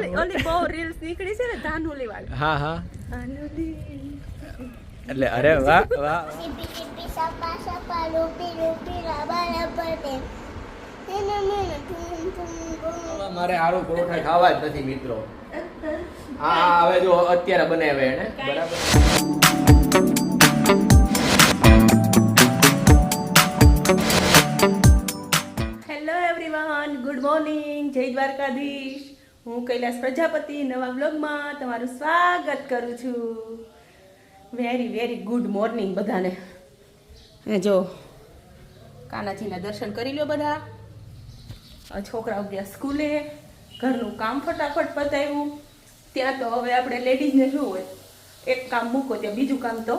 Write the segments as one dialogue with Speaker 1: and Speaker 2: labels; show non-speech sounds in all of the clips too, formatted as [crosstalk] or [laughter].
Speaker 1: ઓલી ઓલી બહુ રીલ્સ નીકળી છે ને ધાનુલી વાળી
Speaker 2: હા હા. એટલે અરે વાહ વાહ. [laughs] મારે આરો પરોઠા ખાવા જ નથી મિત્રો. હા હવે જો અત્યારે બનાવે એને. બરાબર.
Speaker 1: હેલો એવરીવન ગુડ મોર્નિંગ જય દ્વારકાધીશ. હું કૈલાસ પ્રજાપતિ, નવા બ્લોગમાં તમારું સ્વાગત કરું છું. વેરી વેરી ગુડ મોર્નિંગ બધાને. જો, કાનાજીના દર્શન કરી લો બધા. છોકરાઓ ગયા સ્કૂલે, ઘરનું કામ ફટાફટ પતાવ્યું. ત્યાં તો હવે આપણે લેડીઝને શું હોય? એક કામ મૂકો, ત્યાં બીજું કામ તો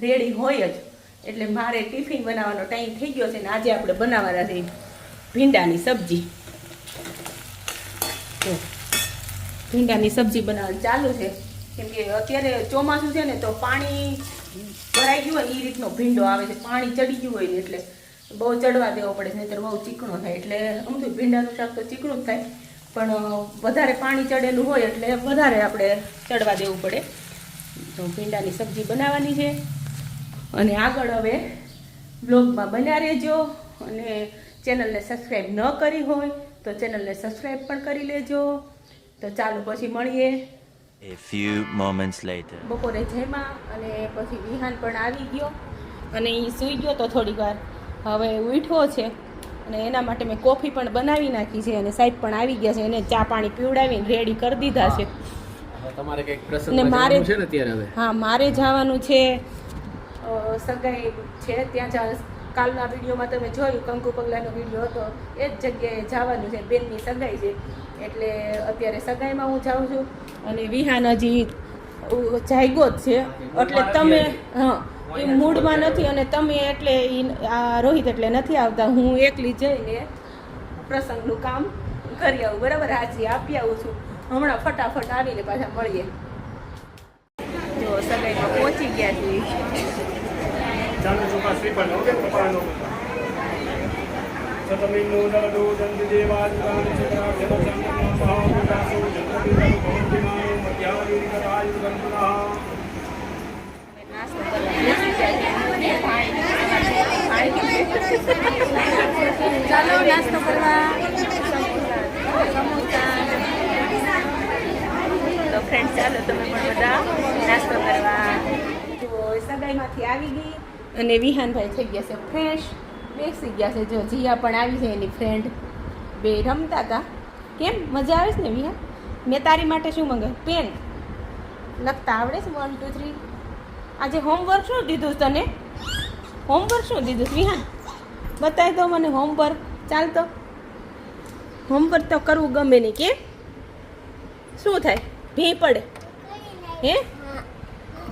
Speaker 1: રેડી હોય જ. એટલે મારે ટિફિન બનાવવાનો ટાઈમ થઈ ગયો છે ને આજે આપણે બનાવવાના છે ભીંડાની સબ્જી. જો, ભીંડાની સબ્જી બનાવવાનું ચાલુ છે. કેમ કે અત્યારે ચોમાસું છે ને તો પાણી ભરાઈ ગયું હોય એ રીતનો ભીંડો આવે છે. પાણી ચડી ગયું હોય એટલે બહુ ચડવા દેવો પડે છે નહીંતર બહુ ચીકણો થાય. એટલે સમજું ભીંડાનું શાક તો ચીકણું જ થાય. પણ વધારે પાણી ચડેલું હોય એટલે વધારે આપણે ચડવા દેવું પડે. તો ભીંડાની સબ્જી બનાવવાની છે. અને આગળ હવે બ્લોગમાં બન્યા રહેજો. અને ચેનલને સબસ્ક્રાઈબ ન કરી હોય તો ચેનલને સબસ્ક્રાઈબ પણ કરી લેજો. તો ચાલો પછી મળીએ.
Speaker 3: A few moments later.
Speaker 1: બપોરે જમ્યા અને પછી વિહાન પણ આવી ગયો. અને એ સૂઈ ગયો તો થોડીક વાર. હવે ઉઠ્યો છે. અને એના માટે મેં કોફી પણ બનાવી નાખી છે અને સાહેબ પણ આવી ગયા છે. એને ચા પાણી પીવડાવીને રેડી કરી દીધા છે.
Speaker 2: તમારે કંઈક પ્રસંગ
Speaker 1: મારે-
Speaker 2: છે ને અત્યારે હવે?
Speaker 1: હા મારે જવાનું છે. સગાઈ છે ત્યાં જા કાલના વિડીયોમાં તમે જોયું કંકુ પગલાનો વીડિયો હતો. એ જ જગ્યાએ જવાનું છે બેનની સગાઈ છે. એટલે અત્યારે સગાઈમાં હું જાઉં છું અને વિહાન હજી જાગ્યો જ છે. એટલે તમે હા એ મૂડમાં નથી અને તમે એટલે આ રોહિત એટલે નથી આવતા. હું એકલી જઈને પ્રસંગનું કામ કરી આવું બરાબર? હાજી આપી આવું છું. હમણાં ફટાફટ આવીને પાછા મળીએ. જો સગાઈમાં પહોંચી ગયા છીએ.
Speaker 4: કપાળનો સતમિન્નો દરદો દંતદેવાદિકાન ચક્રાક્ષરચંદ્રનો સહાવિકાસો જન્મદિવસો ભવંતિમાનો મધ્યાવીરિકરાયુગમ પુનઃ.
Speaker 1: ચાલો નાસ્તો કરવા. સમોસા. તો ફ્રેન્ડ ચાલો તમે પણ બધા નાસ્તો કરવા. સગાઈમાંથી આવી ગઈ. અને વિહાનભાઈ થઈ ગયા છે ફ્રેશ બેસી ગયા છે. જો જીયા પણ આવી છે એની ફ્રેન્ડ બે રમતા હતા. કેમ? મજા આવે છે ને વિહાન? મેં તારી માટે શું મંગાવ્યું? પેન લખતા આવડે છે વન ટુ થ્રી આજે હોમવર્ક શું દીધું તને? હોમવર્ક શું દીધું વિહાન? બતાવી દો મને હોમવર્ક ચાલતો હોમવર્ક તો કરવું ગમે નહીં કે શું થાય? ભી પડે. હે?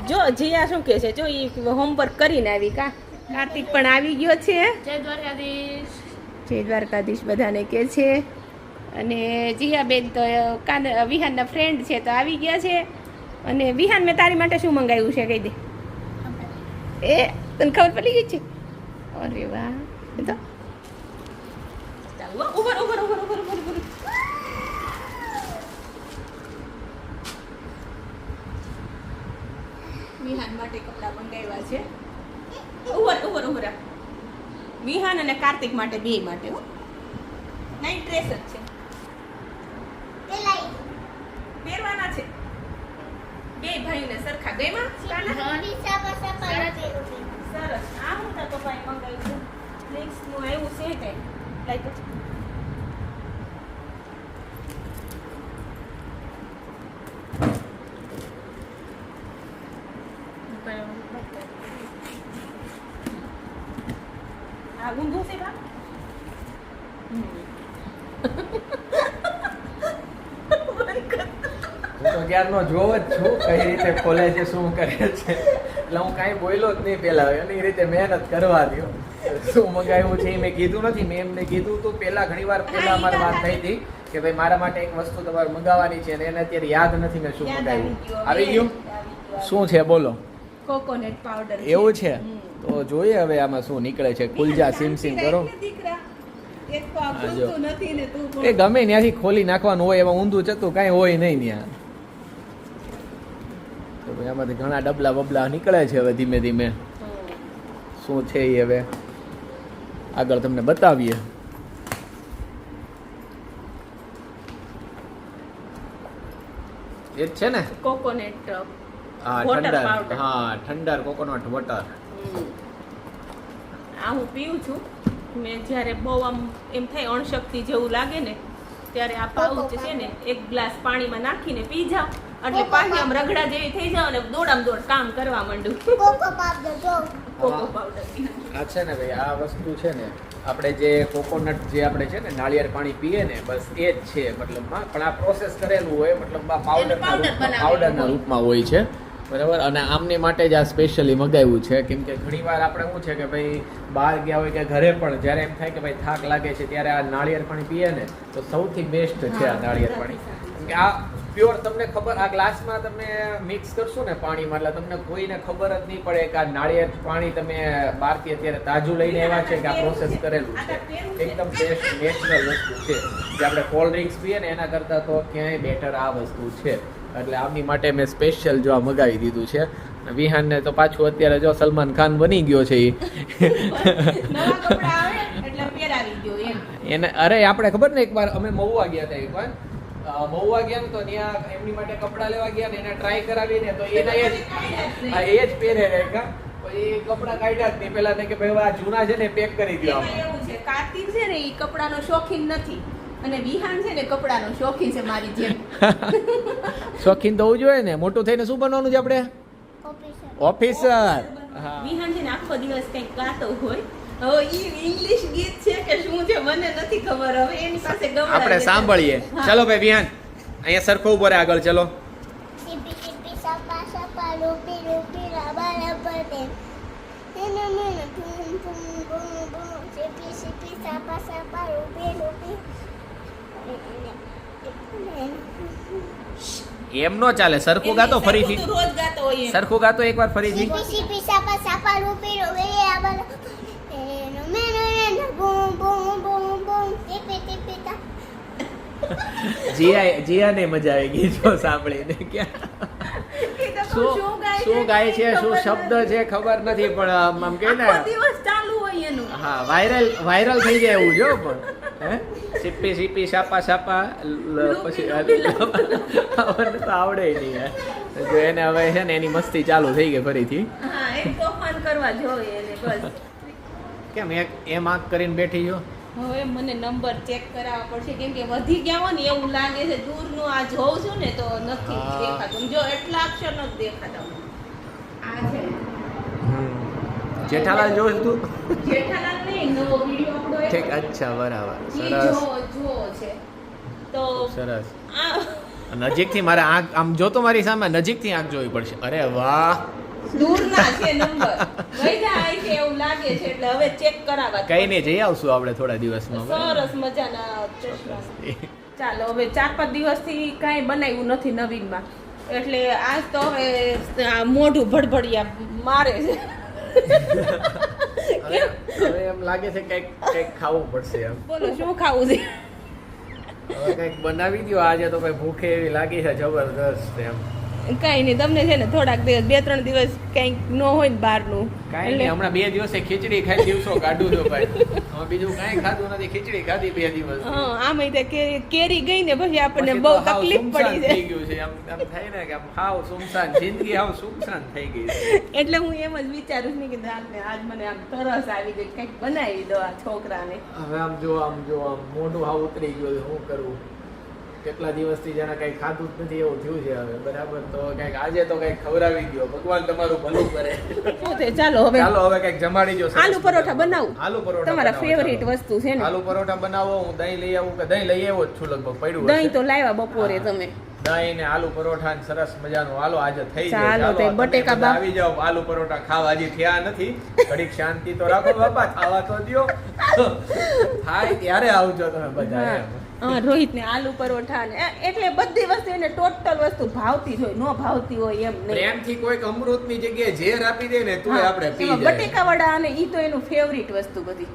Speaker 1: જો જીયા શું કહે છે? જો એ હોમવર્ક કરીને આવી કા? કાર્તિક પણ આવી ગયો છે.
Speaker 5: જય દ્વારકાધીશ.
Speaker 1: જય દ્વારકાધીશ બધાને કે છે. અને જીયાબેન તો કાન વિહાનના ફ્રેન્ડ છે તો આવી ગયા છે. અને વિહાન મેં તારી માટે શું મંગાવ્યું છે? કહી દે. એ તને ખબર પડી ગઈ છે? અરે વાહ. તો ઉભર ઉભર ઉભર વિહાન માટે કપડાં મંગાવ્યા છે. ઉભર ઉભર ઉભર વિહાન અને કાર્તિક માટે બે માટે હો. નાઇટ ડ્રેસ જ છે. પહેરવાના છે. બે ભાઈને સરખા
Speaker 6: lupi.
Speaker 1: સરસ. આ હું તો પપ્પાએ મંગાવ્યું. છે નેક્સ્ટનું આવ્યું છે કઈ લાઈક આ ઊંધું છે બા
Speaker 2: હું તો ક્યારનો જોવ જ છું કઈ રીતે ખોલે છે શું કરે છે. એટલે હું કાંઈ બોલ્યો જ નહીં પહેલાં એની રીતે મહેનત કરવા દો શું મંગાવ્યું છે એ મેં કીધું નથી મેં એમને કીધું તું પહેલાં ઘણી વાર પહેલાં અમારી વાત થઈ હતી કે ભાઈ મારા માટે એક વસ્તુ તમારે મંગાવવાની છે અને એને અત્યારે યાદ નથી મેં શું મંગાવ્યું. આવી ગયું. શું છે બોલો.
Speaker 1: કોકોનટ પાવડર
Speaker 2: એવું છે? તો જોઈએ હવે આમાં શું નીકળે છે. કુલજા સિમ સિમ કરો. એ ગમે ત્યાંથી ખોલી નાખવાનું હોય એમાં ઊંધું જતું કાંઈ હોય નહીં ત્યાં. ભાઈ આમાંથી ઘણા ડબલા બબલા નીકળે છે હવે ધીમે ધીમે. શું છે એ હવે? આગળ તમને બતાવીએ. એ જ છે ને?
Speaker 1: કોકોનટ
Speaker 2: હા ઠંડર. હા ઠંડર કોકોનટ વોટર
Speaker 1: આ હું પીવું છું. મેં જ્યારે બહુ આમ એમ થાય અણશક્તિ જેવું લાગે ને ત્યારે આ પાઉચ છે ને એક ગ્લાસ પાણીમાં નાખીને પી જાવ એટલે પાછી આમ રગડા જેવી થઈ જાવ ને દોડામ દોડ કામ કરવા માંડું.
Speaker 6: કોકો પાવડર જો.
Speaker 1: કોકો પાવડર
Speaker 2: આ છે ને ભાઈ આ વસ્તુ છે ને આપણે જે કોકોનટ જે આપણે છે ને નાળિયેર પાણી પીએ ને બસ એ જ છે મતલબમાં. પણ આ પ્રોસેસ કરેલું હોય મતલબમાં પાવડર
Speaker 1: powder બનાવેલું
Speaker 2: પાવડરના રૂપમાં હોય છે. બરાબર? અને આમની માટે જ આ સ્પેશિયલી મગાવ્યું છે. કેમ કે ઘણીવાર આપણે શું છે કે ભાઈ બહાર ગયા હોય કે ઘરે પણ જ્યારે એમ થાય કે ભાઈ થાક લાગે છે ત્યારે આ નાળિયેર પાણી પીએ ને તો સૌથી બેસ્ટ છે આ નાળિયેર પાણી. કેમ કે આ પ્યોર તમને ખબર આ ગ્લાસમાં તમે મિક્સ કરશો ને પાણીમાં એટલે તમને કોઈને ખબર જ નહીં પડે કે આ નાળિયેર પાણી તમે બહારથી અત્યારે તાજું લઈને આવ્યા છે કે આ પ્રોસેસ કરેલું છે. એકદમ બેસ્ટ નેચરલ વસ્તુ છે. જે આપણે કોલ્ડ ડ્રિંક્સ પીએ ને એના કરતાં તો ક્યાંય બેટર આ વસ્તુ છે. એટલે આમની માટે મેં સ્પેશિયલ જો આ મગાવી દીધું છે. વિહાનને તો પાછું અત્યારે જો સલમાન ખાન બની ગયો છે એ એને અરે આપણે ખબર ને એકવાર અમે મહુવા ગયા હતા એકવાર મહુવા ગયા ને તો ત્યાં એમની માટે કપડાં લેવા ગયા ને એને ટ્રાય કરાવીને તો એના એ જ હા, એ જ પહેરે રેખા પછી એ કપડાં કાઢ્યા જ નહીં. પેલા ને કે ભાઈ આ જૂના છે ને પેક કરી દો
Speaker 1: એવું છે કાર્તિક છે ને એ કપડાનો શોખીન નથી. અને વિહાન છે ને કપડાનો શોખીન છે મારી જેમ. [laughs]
Speaker 2: શોખીન તો હોવું જોઈએ ને. મોટું થઈને શું બનવાનું છે આપણે?
Speaker 6: ઓફિસર
Speaker 1: વિહાન છે ને આખો દિવસ કંઈક ગાતો હોય. ઇંગ્લિશ ગીત છે કે શું છે મને નથી ખબર. હવે એની પાસે
Speaker 2: આપણે સાંભળીએ. ચલો ભાઈ વિહાન અહીંયા સરખો ઊભો રહે આગળ ચલો. એમ નો ચાલે. સરખું ગાતો ફરીથી.
Speaker 1: સરખું ગાતો.
Speaker 2: સરખું ગાતો એકવાર ફરીથી. જીયા જીયાને મજા આવી ગઈ જો સાંભળીને ક્યાં. શું
Speaker 1: ગાય
Speaker 2: શું ગાય છે? શું શબ્દ છે? ખબર નથી પણ આમ કે ને.
Speaker 1: દિવસ ચાલુ હોય એનું.
Speaker 2: હા વાયરલ વાયરલ થઈ જાય એવું જો પણ હે? સિપ્પી સીપી સાપા સાપા પછી આપણને તો આવડે નહીં જો એને હવે છે ને એની મસ્તી ચાલુ થઈ ગઈ ફરીથી.
Speaker 1: હા એક તોફાન કરવા જોઈએ એને બસ.
Speaker 2: કેમ એક એમ આંખ કરીને બેઠી છો
Speaker 1: હવે મને નંબર ચેક કરાવવા પડશે. કેમ કે વધી ગયા હોય ને એવું લાગે છે દૂરનું આ જોઉં છું ને તો નથી દેખાતું. જો એટલા અક્ષર નથી દેખાતા આ છે.
Speaker 2: જેઠાલાલ જોશ તું.
Speaker 1: જેઠાલાલ નહીં નવો વિડિયો આપણો
Speaker 2: ઠીક અચ્છા બરાબર. સરસ.
Speaker 1: જો જો છે. તો
Speaker 2: સરસ. નજીકથી મારે આંખ આમ જોતો મારી સામે નજીકથી આંખ જોવી પડશે. અરે વાહ!
Speaker 1: દૂરના છે નંબર. વૈધા આઈ છે એવું લાગે છે એટલે હવે ચેક કરાવવા
Speaker 2: કઈ નહીં જઈ આવશું આપણે થોડા દિવસમાં?
Speaker 1: સરસ મજાના [laughs] ચાલો હવે ચાર પાંચ દિવસથી કાંઈ બનાવ્યું નથી નવીનમાં. એટલે આજ તો હવે મોઢું ભડભડિયા મારે છે. [laughs]
Speaker 2: હવે એમ લાગે છે કંઈક કંઈક ખાવું પડશે એમ.
Speaker 1: બોલો શું ખાવું છે?
Speaker 2: કંઈક બનાવી દો આજે તો ભાઈ ભૂખે એવી લાગી છે જબરદસ્ત એમ.
Speaker 1: કાંઈ નહીં તમને છે ને થોડાક દિવસ બે ત્રણ દિવસ કંઈક ન હોય ને બહારનું.
Speaker 2: કાંઈ નહીં હમણાં બે દિવસે ખીચડી ખાઈ દિવસો કાઢું છું ભાઈ. બીજું કાંઈ ખાધું નથી ખીચડી ખાધી બે દિવસ.
Speaker 1: હા આમાં તે કેરી ગઈ ને પછી આપણને બહુ તકલીફ પડી
Speaker 2: થઈ
Speaker 1: જાય.
Speaker 2: ગયું છે. આમ આમ થાય ને કે આમ હાવ સુમસાન જિંદગી હાવ સુમસાન થઈ ગઈ છે.
Speaker 1: એટલે હું એમ જ વિચારું છું કે આજ આજ મને આમ તરસ આવી ગઈ કંઈક બનાવી દો આ છોકરાને.
Speaker 2: હવે આમ જો આમ જો આમ મોઢું હાવ ઉતરી ગયું હું કરવું કેટલા દિવસથી જેને કઈ ખાધું જ નથી એવું થયું છે હવે. બરાબર? તો કંઈક આજે તો કંઈક ખવડાવી દો ભગવાન તમારું ભલું કરે.
Speaker 1: શું છે? ચાલો હવે.
Speaker 2: ચાલો હવે કંઈક જમાડી દો
Speaker 1: આલુ પરોઠા બનાવું.
Speaker 2: આલુ પરોઠા
Speaker 1: તમારા ફેવરિટ વસ્તુ છે ને.
Speaker 2: આલુ પરોઠા બનાવો હું દહીં લઈ આવું કે દહીં લઈ આવ્યો જ છું લગભગ પડ્યું
Speaker 1: દહીં તો લાવ્યા બપોરે તમે.
Speaker 2: દહીં ને આલુ પરોઠા ને સરસ મજાનું. આલો આજે થઈ જાય
Speaker 1: ચાલો, બટેકા
Speaker 2: આવી જાવ આલુ પરોઠા ખાવા. હજી થયા નથી. ઘડીક શાંતિ તો રાખો બાપા. ખાવા તો દ્યો. [laughs] થાય ત્યારે આવજો તમે બધા
Speaker 1: હા રોહિતને આલુ પરોઠા ને એટલે બધી વસ્તુ એને ટોટલ વસ્તુ ભાવતી જ હોય ન ભાવતી હોય એમ નહીં.
Speaker 2: પ્રેમથી કોઈક અમૃતની જગ્યાએ ઝેર આપી દે ને તોય આપણે પી જાય.
Speaker 1: બટેકા વડા અને ઈ તો એનું ફેવરિટ વસ્તુ બધી.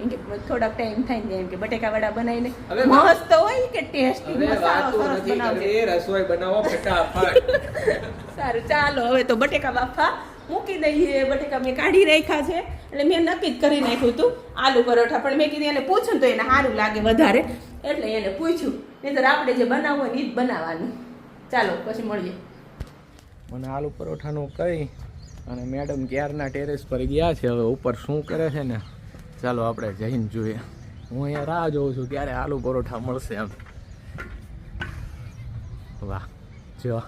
Speaker 1: એમ કે થોડાક ટાઈમ થાય ને એમ કે બટેકા વડા બનાવીને મસ્ત હોય કે ટેસ્ટી મસાલો સરસ બનાવજો.
Speaker 2: રસોઈ બનાવો ફટાફટ. [laughs]
Speaker 1: સારું ચાલો હવે તો બટેકા બાફા. મૂકી દઈએ બટેકા મેં કાઢી રાખ્યા છે. એટલે મેં નક્કી જ કરી નાખ્યું હતું આલુ પરોઠા, પણ મેં કીધું એને પૂછું તો એને સારું લાગે વધારે. એટલે એને પૂછ્યું. નહીંતર આપણે જે બનાવવું હોય એ જ બનાવવાનું. ચાલો, પછી મળીએ.
Speaker 2: મને આલુ પરોઠાનું કહી અને મેડમ ક્યારના ટેરેસ પર ગયા છે, હવે ઉપર શું કરે છે ને? ચાલો, આપણે જઈને જોઈએ. હું અહીંયા રાહ જોઉં છું ક્યારે આલુ પરોઠા મળશે એમ. વાહ, જો.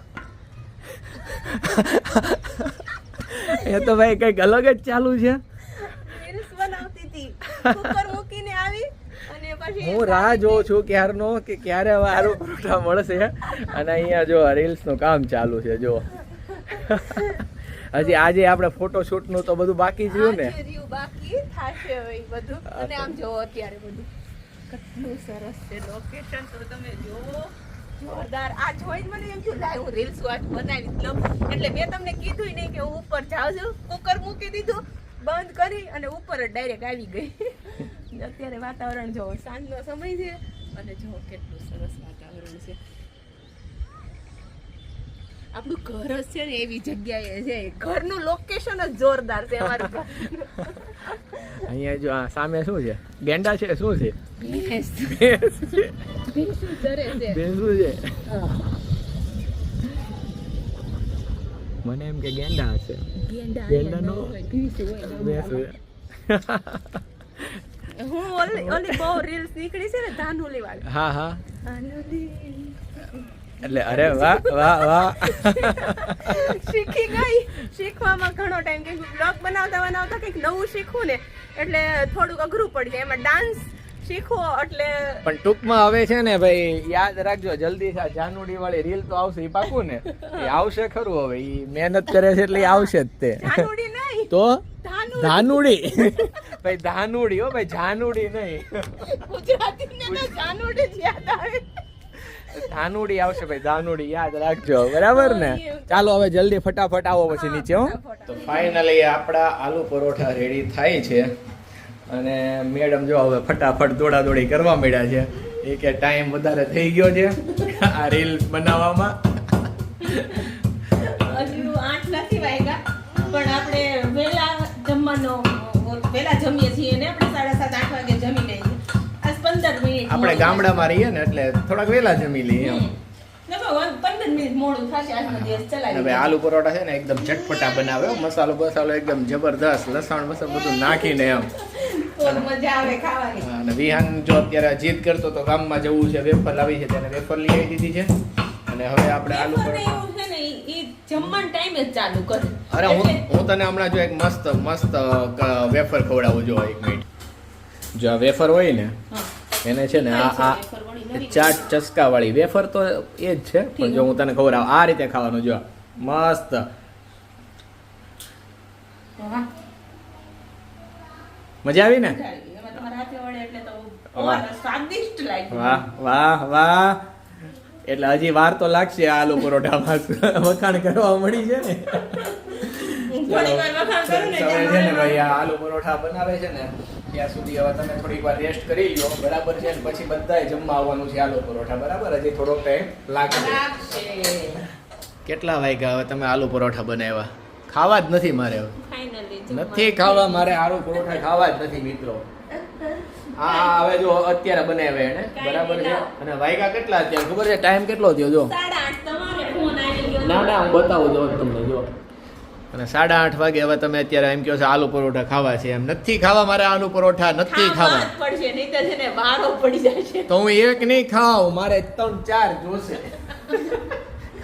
Speaker 2: એ તો ભાઈ કંઈક અલગ જ ચાલુ છે. [laughs] હું રાહ જોઉં છું ક્યારનો કે ક્યારે હવે આલુ પરોઠા મળશે. અને અહીંયા જો રીલ્સનું કામ ચાલુ છે જો [laughs] હજી આજે આપણે ફોટોશૂટનું તો બધું બાકી રહ્યું ને.
Speaker 1: બાકી થશે બધું. અને આમ જોવો અત્યારે બધું. કેટલું સરસ છે લોકેશન તો તમે જોવો જોરદાર. આ જોઈને મને એમ થયું લાય હું રીલ્સ વાત બનાવી જ લઉં. એટલે મેં તમને કીધું નહીં કે હું ઉપર જાઉં છું. કુકર મૂકી દીધું બંધ કરી અને ઉપર જ ડાયરેક્ટ આવી ગઈ. [laughs] અત્યારે વાતાવરણ જોવો સાંજનો સમય છે અને જોવો કેટલું સરસ વાતાવરણ છે. આપણું ઘર જ છે ને એવી જગ્યાએ છે. ઘરનું લોકેશન જ જોરદાર છે અમારું ઘર. [laughs]
Speaker 2: અહીંયા જો સામે શું છે? ગેંડા છે? શું છે?
Speaker 1: ભેંસ.
Speaker 2: ભેંસ છે. મને એમ કે ગેંડા હશે.
Speaker 1: ગેંડા
Speaker 2: નો.
Speaker 1: હું ઓલી ઓલી બહુ રીલ્સ નીકળી છે ને ધાનુલી વાળી
Speaker 2: હા હા. એટલે અરે વાહ વાહ વાહ.
Speaker 1: શીખી ગઈ. શીખવામાં ઘણો ટાઈમ કે બ્લોગ બનાવતા બનાવતા કંઈક નવું શીખવું ને એટલે થોડુંક અઘરું પડી જાય. એમાં ડાન્સ શીખવો એટલે
Speaker 2: પણ ટૂંકમાં હવે છે ને ભાઈ યાદ રાખજો જલ્દી આ જાનુડી વાળી રીલ તો આવશે એ પાકું ને. [laughs] એ આવશે ખરું હવે એ મહેનત કરે છે એટલે આવશે જ તે.
Speaker 1: નહીં.
Speaker 2: તો?
Speaker 1: ધાનુડી.
Speaker 2: ધાનુડી. [laughs] ભાઈ ધાનુડી હો ભાઈ જાનુડી નહીં. [laughs]
Speaker 1: ગુજરાતીને તો ધાનુડી જ યાદ આવે.
Speaker 2: ધાનુડી આવશે ભાઈ ધાનુડી યાદ રાખજો બરાબર ને? ચાલો હવે જલ્દી ફટાફટ આવો પછી નીચે હો. તો ફાઇનલી આપણા આલુ પરોઠા રેડી થાય છે. અને મેડમ જો હવે ફટાફટ દોડા દોડી કરવા માંડ્યા છે. એ કે ટાઈમ વધારે થઈ ગયો છે આ રીલ બનાવવામાં.
Speaker 1: હજુ આઠ નથી વાગ્યા પણ આપણે વહેલા જમવાનો વહેલા જમીએ છીએ ને આપણે સાડા સાત આઠ વાગે જમી લઈએ. આજ પંદર મિનિટ
Speaker 2: આપણે ગામડામાં રહીએ ને એટલે થોડાક વેલા જમી લઈએ એમ. ભાઈ આલુ પરોઠા છે ને એકદમ ચટપટા બનાવે મસાલો બસાલો એકદમ જબરદસ્ત લસણ બસણ બધું નાખીને એમ. અને વિહાન જો અત્યારે જીદ કરતો તો ગામમાં જવું છે વેફર લાવી છે તેને વેફર લઈ આવી દીધી છે. અને હવે આપણે આલુ
Speaker 1: જમવાના ટાઈમે જ ચાલુ કરે.
Speaker 2: અરે હું હું તને હમણાં જો એક મસ્ત મસ્ત વેફર ખવડાવું જો એક મિનિટ જો આ વેફર હોય ને એને છે ને આ આ ચાટ ચસકા વાળી વેફર તો એ જ છે પણ જો હું તને ખવડાવું આ રીતે ખાવાનું જો મસ્ત.
Speaker 1: વાહ,
Speaker 2: મજા આવી ને? વાહ. વાહ વાહ વાહ. એટલે હજી વાર તો લાગશે આ આલુ પરોઠામાં વખાણ કરવા મળી છે ને.
Speaker 1: થોડી
Speaker 2: ભાઈ આ આલુ પરોઠા બનાવે છે ને ત્યાં સુધી હવે તમે થોડીક વાર રેસ્ટ કરી લો બરાબર છે પછી બધાએ જમવા આવવાનું છે આલુ પરોઠા. બરાબર? હજી થોડોક ટાઈમ લાગશે. કેટલા વાગ્યા હવે તમે આલુ પરોઠા બનાવ્યા? ખાવા જ નથી મારે હવે. નથી ખાવા મારે આલુ પરોઠા ખાવા જ નથી મિત્રો. હા હવે જો અત્યારે બનાવે એને. બરાબર છે? અને વાયકા કેટલા અત્યારે ખબર છે? ટાઈમ કેટલો થયો જો? ના ના હું બતાવું જો તમને જો. અને સાડા આઠ વાગે હવે તમે અત્યારે એમ કહો છો આલુ પરોઠા ખાવા છે. એમ નથી ખાવા મારે આલુ પરોઠા નથી
Speaker 1: ખાવા
Speaker 2: ખાવા.
Speaker 1: તો
Speaker 2: હું એક નહીં ખાઉં મારે ત્રણ ચાર જોશે.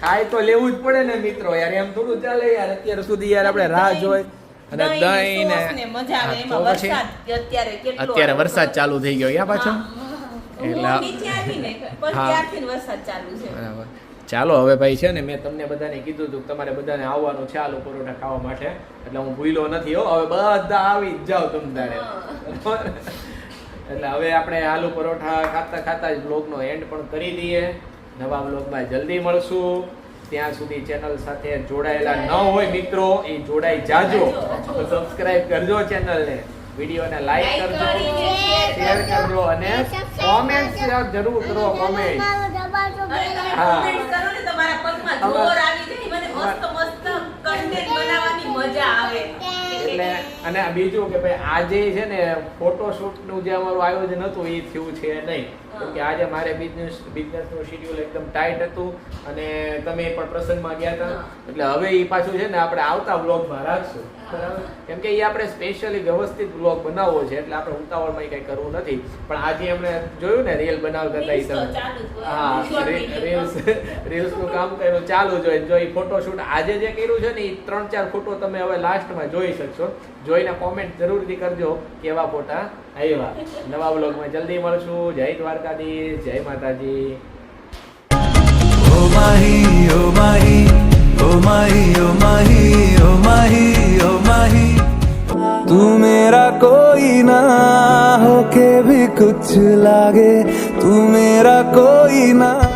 Speaker 2: ખાય તો લેવું જ પડે ને મિત્રો યાર એમ થોડું ચાલે યાર અત્યાર સુધી યાર આપણે રાહ જોઈ. અને દહીં ને
Speaker 1: અત્યારે.
Speaker 2: વરસાદ ચાલુ થઈ ગયો યા પાછો? એટલે-
Speaker 1: ચાલુ છે.
Speaker 2: બરાબર. ચાલો હવે ભાઈ છે ને મેં તમને બધાને કીધું હતું કે તમારે બધાને આવવાનું છે આલુ પરોઠા ખાવા માટે. એટલે હું ભૂલ્યો નથી હો. હવે બધા આવી જ જાઓ તમ તારે. એટલે હવે આપણે આલુ પરોઠા ખાતા ખાતા જ બ્લોગનો એન્ડ પણ કરી દઈએ. નવા બ્લોગમાં જલ્દી મળશું. ત્યાં સુધી ચેનલ સાથે જોડાયેલા ન હોય મિત્રો એ જોડાઈ જાજો. સબસ્ક્રાઇબ કરજો ચેનલને વિડીયોને લાઈક કરજો શેર કરજો અને કોમેન્ટ જરૂર કરો કોમેન્ટ
Speaker 1: અને
Speaker 2: હા.
Speaker 1: comment કરો ને તમારા પગમાં
Speaker 2: હવે-
Speaker 1: જોર આવી જાય મને મસ્ત મસ્ત content બનાવવાની મજા આવે.
Speaker 2: એટલે અને બીજું કે ભાઈ આજે છે ને ફોટોશૂટનું જે અમારું આયોજન હતું એ થયું છે નહીં. કે આજે મારે બિઝનેસ બિઝનેસનું શેડ્યુલ એકદમ ટાઈટ હતું અને તમે પણ પ્રસંગમાં ગયા હતા. એટલે હવે એ પાછું છે ને આપણે આવતા બ્લોગમાં રાખશું. કેમ કે એ આપણે સ્પેશિયલી વ્યવસ્થિત બ્લોગ બનાવવો છે એટલે આપણે ઉતાવળમાં કંઈ કરવું નથી. પણ આજે એમણે જોયું ને રીલ બનાવતા હતા ઈ તમે. હા
Speaker 1: રિલ્સ video.
Speaker 2: રીલ્સ રીલ્સનું કામ કર્યું ચાલુ જ હોય. જો એ ફોટોશૂટ આજે જે કર્યું છે ને એ ત્રણ ચાર ફોટો તમે હવે લાસ્ટમાં જોઈ શકશો. જોઈને કોમેન્ટ જરૂરથી કરજો કેવા ફોટા આવ્યા નવા બ્લોગમાં જલ્દી મળશું. જય દ્વારકાધીશ. જય માતાજી.
Speaker 5: ઓ માહી ઓ માહી ઓ માહી ઓ માહી ઓ માહી ઓ માહી. તું મેરા કોઈ ના હો કે ભી કુછ લાગે. તું મેરા કોઈ ના